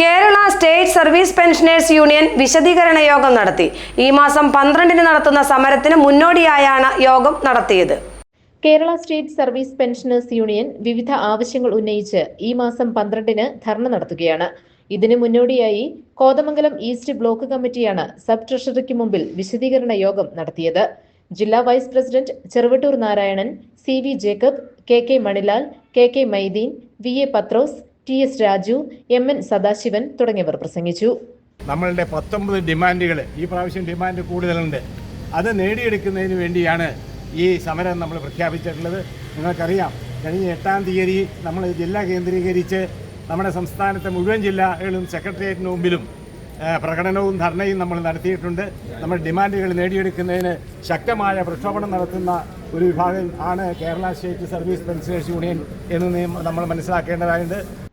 Kerala state service pensioners union വിശദീകരണ യോഗം നടത്തി. ഈ മാസം പന്ത്രണ്ടിന് നടത്തുന്ന സമരത്തിന് മുന്നോടിയായാണ് യോഗം നടത്തിയത്. Kerala state service pensioners union വിവിധ ആവശ്യങ്ങൾ ഉന്നയിച്ച് ഈ മാസം പന്ത്രണ്ടിന് ധർണ നടത്തുകയാണ്. ഇതിനു മുന്നോടിയായി കോതമംഗലം ഈസ്റ്റ് ബ്ലോക്ക് കമ്മിറ്റിയാണ് സബ് ട്രഷറിക്ക് മുമ്പിൽ വിശദീകരണ യോഗം നടത്തിയത്. ജില്ലാ vice president Cheruvattoor Narayanan C V Jacob K K Manilal K K Mydeen V A Pathrose T S Raju M N Sadasivan തുടങ്ങിയവർ പ്രസംഗിച്ചു. നമ്മളുടെ പത്തൊമ്പത് ഡിമാൻഡുകൾ ഈ പ്രാവശ്യം ഡിമാൻഡ് കൂടുതലുണ്ട്. അത് നേടിയെടുക്കുന്നതിന് വേണ്ടിയാണ് ഈ സമരം നമ്മൾ പ്രഖ്യാപിച്ചിട്ടുള്ളത്. നിങ്ങൾക്കറിയാം കഴിഞ്ഞ എട്ടാം തീയതി നമ്മൾ ജില്ല കേന്ദ്രീകരിച്ച് നമ്മുടെ സംസ്ഥാനത്തെ മുഴുവൻ ജില്ലകളിലും സെക്രട്ടേറിയറ്റിന് മുമ്പിലും പ്രകടനവും ധർണയും നമ്മൾ നടത്തിയിട്ടുണ്ട്. നമ്മൾ ഡിമാൻഡുകൾ നേടിയെടുക്കുന്നതിന് ശക്തമായ പ്രക്ഷോഭണം നടത്തുന്ന ഒരു വിഭാഗം ആണ് Kerala state service pensioners union എന്ന് നമ്മൾ മനസ്സിലാക്കേണ്ടതായുണ്ട്.